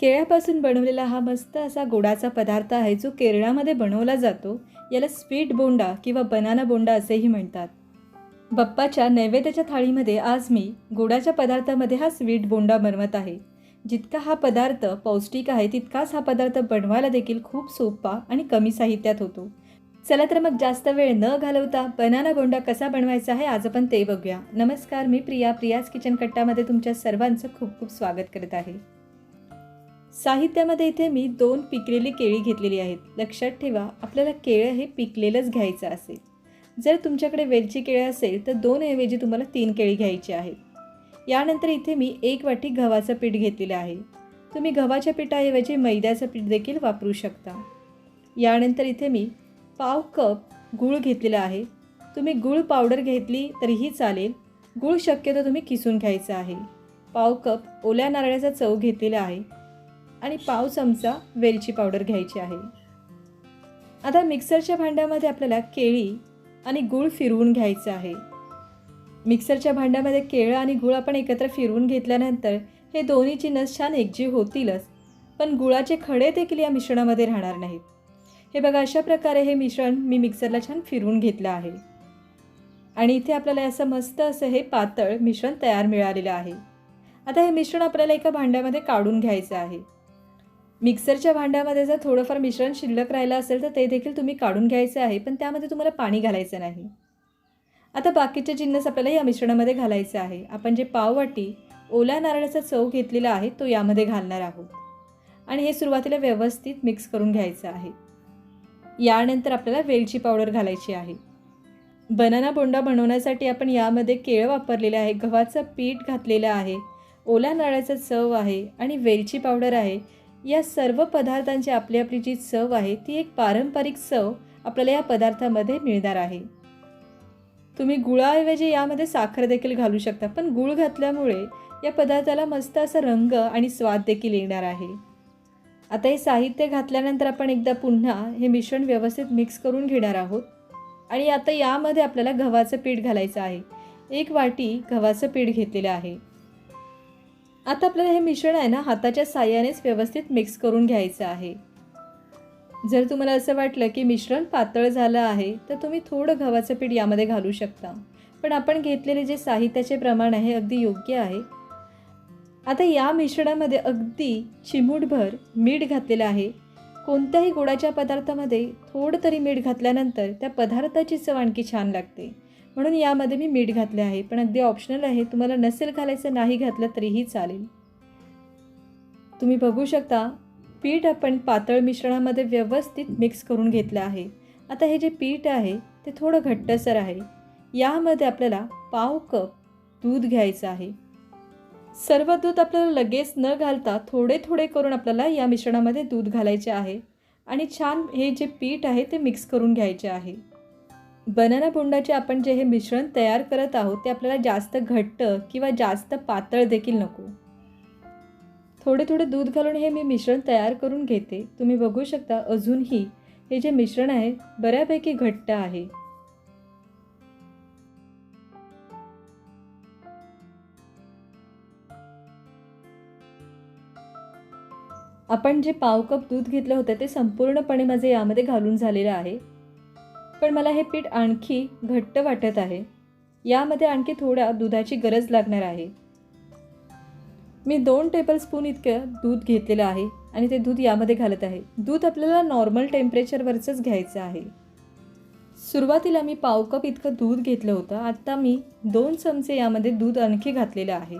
केळ्यापासून बनवलेला हा मस्त असा गोडाचा पदार्थ आहे जो केरळामध्ये बनवला जातो. याला स्वीट बोंडा किंवा बनाना बोंडा असेही म्हणतात. बाप्पाच्या नैवेद्याच्या थाळीमध्ये आज मी गोडाच्या पदार्थामध्ये हा स्वीट बोंडा बनवत आहे. जितका हा पदार्थ पौष्टिक आहे तितकाच हा पदार्थ बनवायला देखील खूप सोपा आणि कमी साहित्यात होतो. चला तर मग जास्त वेळ न घालवता बनाना बोंडा कसा बनवायचा आहे आज आपण ते बघूया. नमस्कार मी प्रिया. प्रियाज किचन कट्टामध्ये तुमच्या सर्वांचं खूप खूप स्वागत करत आहे. साहित्यामध्ये इथे मी दोन पिकलेली केळी घेतलेली आहेत. लक्षात ठेवा आपल्याला केळं हे पिकलेलंच घ्यायचं असेल. जर तुमच्याकडे वेलची केळं असेल तर दोन ऐवजी तुम्हाला तीन केळी घ्यायची आहेत. यानंतर इथे मी एक वाटी गव्हाचं पीठ घेतलेलं आहे. तुम्ही गव्हाच्या पिठाऐवजी मैद्याचं पीठ देखील वापरू शकता. यानंतर इथे मी पाव कप गूळ घेतलेला आहे. तुम्ही गूळ पावडर घेतली तरीही चालेल. गूळ शक्यतो तुम्ही किसून घ्यायचा आहे. पाव कप ओल्या नारळाचा चव घेतलेला आहे. आणि पाव चमचा वेलची पावडर घ्यायची आहे. आता मिक्सरच्या भांड्यामध्ये आपल्याला केळी आणि गूळ फिरवून घ्यायचं आहे. मिक्सरच्या भांड्यामध्ये केळं आणि गूळ आपण एकत्र फिरवून घेतल्यानंतर हे दोन्ही नस छान एकजीव होतीलच पण गुळाचे खडे देखील या मिश्रणामध्ये राहणार नाहीत. हे बघा अशा प्रकारे हे मिश्रण मी मिक्सरला छान फिरवून घेतलं आहे. आणि इथे आपल्याला असं मस्त असं हे पातळ मिश्रण तयार मिळालेलं आहे. आता हे मिश्रण आपल्याला एका भांड्यामध्ये काढून घ्यायचं आहे. मिक्सरच्या भांड्यामध्ये जर थोडंफार मिश्रण शिल्लक राहिलं असेल तर ते देखील तुम्ही काढून घ्यायचं आहे पण त्यामध्ये तुम्हाला पाणी घालायचं नाही. आता बाकीचे जिन्नस आपल्याला या मिश्रणामध्ये घालायचं आहे. आपण जे पाववाटी ओल्या नारळाचा चव घेतलेला आहे तो यामध्ये घालणार आहोत. आणि हे सुरुवातीला व्यवस्थित मिक्स करून घ्यायचं आहे. यानंतर आपल्याला वेलची पावडर घालायची आहे. बनाना बोंडा बनवण्यासाठी आपण यामध्ये केळं वापरलेलं आहे गव्हाचं पीठ घातलेलं आहे ओल्या नारळाचं चव आहे आणि वेलची पावडर आहे. या सर्व पदार्थांची आपली आपली जी चव आहे ती एक पारंपरिक चव आपल्याला या पदार्थामध्ये मिळणार आहे. तुम्ही गुळाऐवजी यामध्ये साखर देखील घालू शकता पण गुळ घातल्यामुळे या पदार्थाला मस्त असा रंग आणि स्वाद देखील येणार आहे. आता हे साहित्य घातल्यानंतर आपण एकदा पुन्हा हे मिश्रण व्यवस्थित मिक्स करून घेणार आहोत. आणि आता यामध्ये आपल्याला गव्हाचं पीठ घालायचं आहे. एक वाटी गव्हाचं पीठ घेतलेलं आहे. आता आपल्याला हे मिश्रण आहे ना हाताच्या साह्यानेच व्यवस्थित मिक्स करून घ्यायचं आहे. जर तुम्हाला असं वाटलं की मिश्रण पातळ झालं आहे तर तुम्ही थोडं गव्हाचं पीठ यामध्ये घालू शकता. पण आपण घेतलेले जे साहित्याचे प्रमाण आहे अगदी योग्य आहे. आता या मिश्रणामध्ये अगदी चिमूटभर मीठ घातलेलं आहे. कोणत्याही गोडाच्या पदार्थामध्ये थोडं तरी मीठ घातल्यानंतर त्या पदार्थाची चव आणखी छान लागते. म्हणून यामध्ये मी मीठ घातले आहे. पण अगदी ऑप्शनल आहे. तुम्हाला नसेल घालायचं नाही घातलं तरीही चालेल. तुम्ही बघू शकता पीठ आपण पातळ मिश्रणामध्ये व्यवस्थित मिक्स करून घेतलं आहे. आता हे जे पीठ आहे ते थोडं घट्टसर आहे. यामध्ये आपल्याला पाव कप दूध घ्यायचं आहे. सर्व दूध आपल्याला लगेच न घालता थोडे थोडे करून आपल्याला या मिश्रणामध्ये दूध घालायचे आहे. आणि छान हे जे पीठ आहे ते मिक्स करून घ्यायचे आहे. बनाना बोंडाचे आपण जे हे मिश्रण तयार करत आहोत ते आपल्याला जास्त घट्ट किंवा जास्त पातळ देखील नको. थोडे थोडे दूध घालून हे मी मिश्रण तयार करून घेते. तुम्ही बघू शकता अजूनही हे जे मिश्रण आहे बऱ्यापैकी घट्ट आहे. आपण जे पाव कप दूध घेतलं होतं ते संपूर्णपणे माझे यामध्ये घालून झालेलं आहे. पण मला हे पीठ आणखी घट्ट वाटत आहे. यामध्ये आणखी थोड्या दुधाची गरज लागणार आहे. मी दोन टेबलस्पून इतकं दूध घेतलेलं आहे आणि ते दूध यामध्ये घालत आहे. दूध आपल्याला नॉर्मल टेम्परेचरवरचंच घ्यायचं आहे. सुरुवातीला मी पाव कप इतकं दूध घेतलं होतं. आत्ता मी दोन चमचे यामध्ये दूध आणखी घातलेलं आहे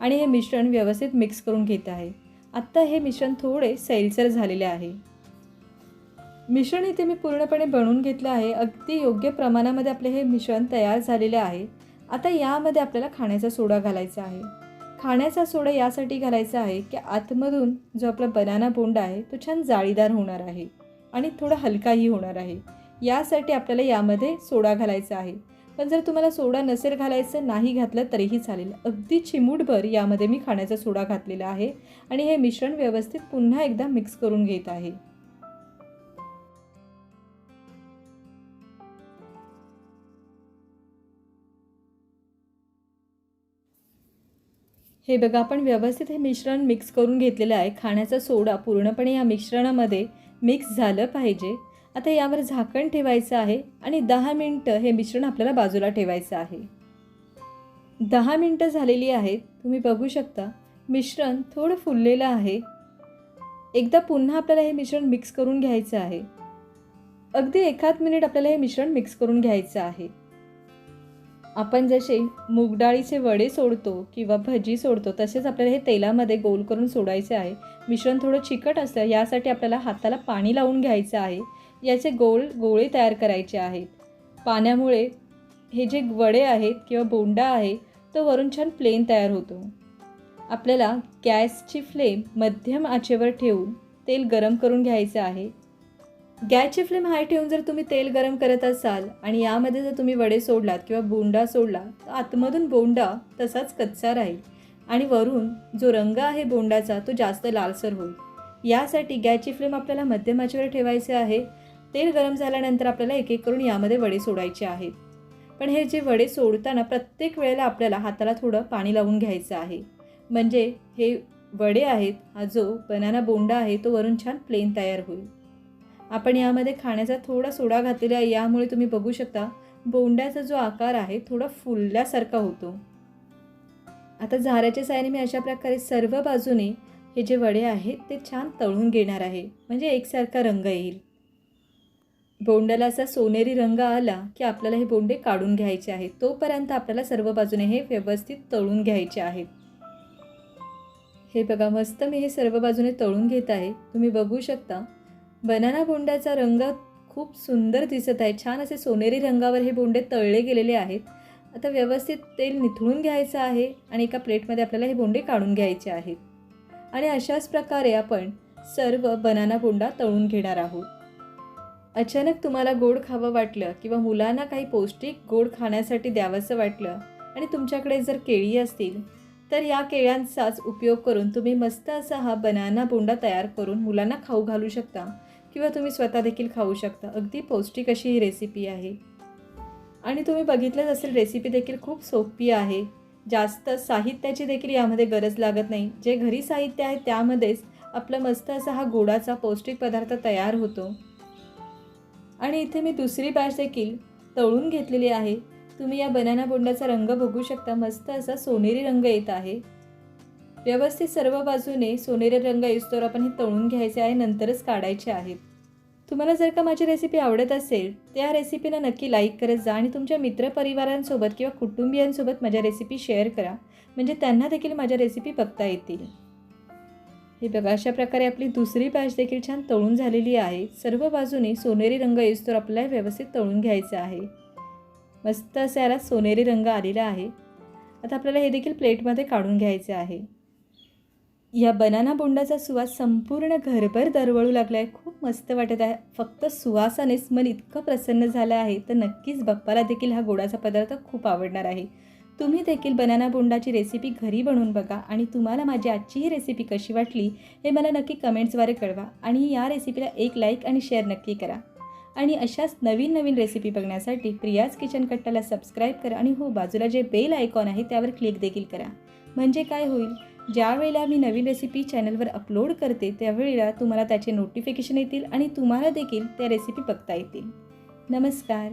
आणि हे मिश्रण व्यवस्थित मिक्स करून घेत आहे. आत्ता हे मिश्रण थोडे सैलसर झालेले आहे. मिश्रण इथे मी पूर्णपणे बनवून घेतलं आहे. अगदी योग्य प्रमाणामध्ये आपले हे मिश्रण तयार झालेले आहे. आता यामध्ये आपल्याला खाण्याचा सोडा घालायचा आहे. खाण्याचा सोडा यासाठी घालायचा आहे की आतमधून जो आपला बनाना बोंड आहे तो छान जाळीदार होणार आहे आणि थोडा हलकाही होणार आहे. यासाठी आपल्याला यामध्ये सोडा घालायचा आहे. पण जर तुम्हाला सोडा नसेल घालायचं नाही घातलं तरीही चालेल. अगदी चिमूटभर यामध्ये मी खाण्याचा सोडा घातलेला आहे आणि हे मिश्रण व्यवस्थित पुन्हा एकदा मिक्स करून घेत आहे. हे बघा आपण व्यवस्थित हे मिश्रण मिक्स करून घेतलेलं आहे. खाण्याचा सोडा पूर्णपणे या मिश्रणामध्ये मिक्स झालं पाहिजे. आता यावर झाकण ठेवायचं आहे आणि दहा मिनटं हे मिश्रण आपल्याला बाजूला ठेवायचं आहे. दहा मिनटं झालेली आहेत. तुम्ही बघू शकता मिश्रण थोडं फुललेलं आहे. एकदा पुन्हा आपल्याला हे मिश्रण मिक्स करून घ्यायचं आहे. अगदी एखाद मिनिट आपल्याला हे मिश्रण मिक्स करून घ्यायचं आहे. आपण जसे मूगडाळीचे वडे सोडतो किंवा भजी सोडतो तसेच आपल्याला हे तेलामध्ये गोल करून सोडायचे आहे. मिश्रण थोडं चिकट असतं यासाठी आपल्याला हाताला पाणी लावून घ्यायचं आहे. याचे गोल गोळे तयार करायचे आहेत. पाण्यामुळे हे जे वडे आहेत किंवा बोंडा आहे तो वरून छान प्लेन तयार होतो. आपल्याला गॅसची फ्लेम मध्यम आचेवर ठेवून तेल गरम करून घ्यायचं आहे. गॅसची फ्लेम हाय ठेवून जर तुम्ही तेल गरम करत असाल आणि यामध्ये जर तुम्ही वडे सोडलात किंवा बोंडा सोडला तर आतमधून बोंडा तसाच कच्चा राहील. आणि वरून जो रंग आहे बोंडाचा तो जास्त लालसर होईल. यासाठी गॅसची फ्लेम आपल्याला मध्यम आचेवर ठेवायचे आहे. तेल गरम झाल्यानंतर आपल्याला एक एक करून यामध्ये वडे सोडायचे आहेत. पण हे जे वडे सोडताना प्रत्येक वेळेला आपल्याला हाताला थोडं पाणी लावून घ्यायचं आहे. म्हणजे हे वडे आहेत हा जो बनाना बोंडा आहे तो वरून छान प्लेन तयार होईल. आपण यामध्ये खाण्याचा थोडा सोडा घातलेला आहे यामुळे तुम्ही बघू शकता बोंड्याचा जो आकार आहे थोडा फुलल्यासारखा होतो. आता झाऱ्याच्या साहाय्याने मी अशा प्रकारे सर्व बाजूने हे जे वडे आहेत ते छान तळून घेणार आहे. म्हणजे एकसारखा रंग येईल. बोंडाला असा सोनेरी रंग आला की आपल्याला हे बोंडे काढून घ्यायचे आहेत. तोपर्यंत आपल्याला सर्व बाजूने हे व्यवस्थित तळून घ्यायचे आहेत. हे बघा मस्त मी हे सर्व बाजूने तळून घेत आहे. तुम्ही बघू शकता बनाना बोंड्याचा रंग खूप सुंदर दिसत आहे. छान असे सोनेरी रंगावर हे बोंडे तळले गेलेले आहेत. आता व्यवस्थित तेल निथळून घ्यायचं आहे आणि एका प्लेटमध्ये आपल्याला हे बोंडे काढून घ्यायचे आहेत. आणि अशाच प्रकारे आपण सर्व बनाना बोंडा तळून घेणार आहोत. अचानक तुम्हाला गोड खावं वाटलं किंवा मुलांना काही पौष्टिक गोड खाण्यासाठी द्यावंसं वाटलं आणि तुमच्याकडे जर केळी असतील तर या केळ्यांचाच उपयोग करून तुम्ही मस्त असा हा बनाना बोंडा तयार करून मुलांना खाऊ घालू शकता. किंवा तुम्ही स्वतः देखील खाऊ शकता. अगदी पौष्टिक अशी ही रेसिपी आहे. आणि तुम्ही बघितलंच असेल रेसिपी देखील खूप सोपी आहे. जास्त साहित्याची देखील यामध्ये गरज लागत नाही. जे घरी साहित्य आहे त्यामध्येच आपला मस्त असा हा गोडाचा पौष्टिक पदार्थ तयार होतो. आणि इथे मी दुसरी बॅच देखील तळून घेतलेली आहे. तुम्ही या बनाना बोंडाचा रंग बघू शकता. मस्त असा सोनेरी रंग येत आहे. व्यवस्थित सर्व बाजूने सोनेरी रंग येस्तोवर आपण हे तळून घ्यायचे आहे नंतरच काढायचे आहेत. तुम्हाला जर का माझी रेसिपी आवडत असेल त्या रेसिपीला नक्की लाईक करत जा आणि तुमच्या मित्रपरिवारांसोबत किंवा कुटुंबियांसोबत माझ्या रेसिपी शेअर करा. म्हणजे त्यांना देखील माझ्या रेसिपी बघता येतील. हे बघा अशा प्रकारे आपली दुसरी बॅच देखील छान तळून झालेली आहे. सर्व बाजूने सोनेरी रंग येस्तोवर आपल्याला व्यवस्थित तळून घ्यायचं आहे. मस्त असं याला सोनेरी रंग आलेला आहे. आता आपल्याला हे देखील प्लेटमध्ये काढून घ्यायचे आहे. या बनाना बोंडाचा सुवास संपूर्ण घरभर दरवळू लागला आहे खूप मस्त वाटत आहे. फक्त सुवासानेच मन इतकं प्रसन्न झालं आहे तर नक्कीच बाप्पाला देखील हा गोडाचा पदार्थ खूप आवडणार आहे. तुम्ही देखील बनाना बोंडाची रेसिपी घरी बनवून बघा आणि तुम्हाला माझी आजची ही रेसिपी कशी वाटली हे मला नक्की कमेंट्सद्वारे कळवा आणि या रेसिपीला एक लाईक आणि शेअर नक्की करा. आणि अशाच नवीन नवीन रेसिपी बघण्यासाठी प्रियाज किचन कट्टाला सबस्क्राईब करा आणि हो बाजूला जे बेल आयकॉन आहे त्यावर क्लिक देखील करा. म्हणजे काय होईल? ज्यावेळेला मी नवीन रेसिपी चॅनलवर अपलोड करते त्यावेळेला तुम्हाला त्याचे नोटिफिकेशन येतील आणि तुम्हाला देखील त्या रेसिपी बघता येतील. नमस्कार.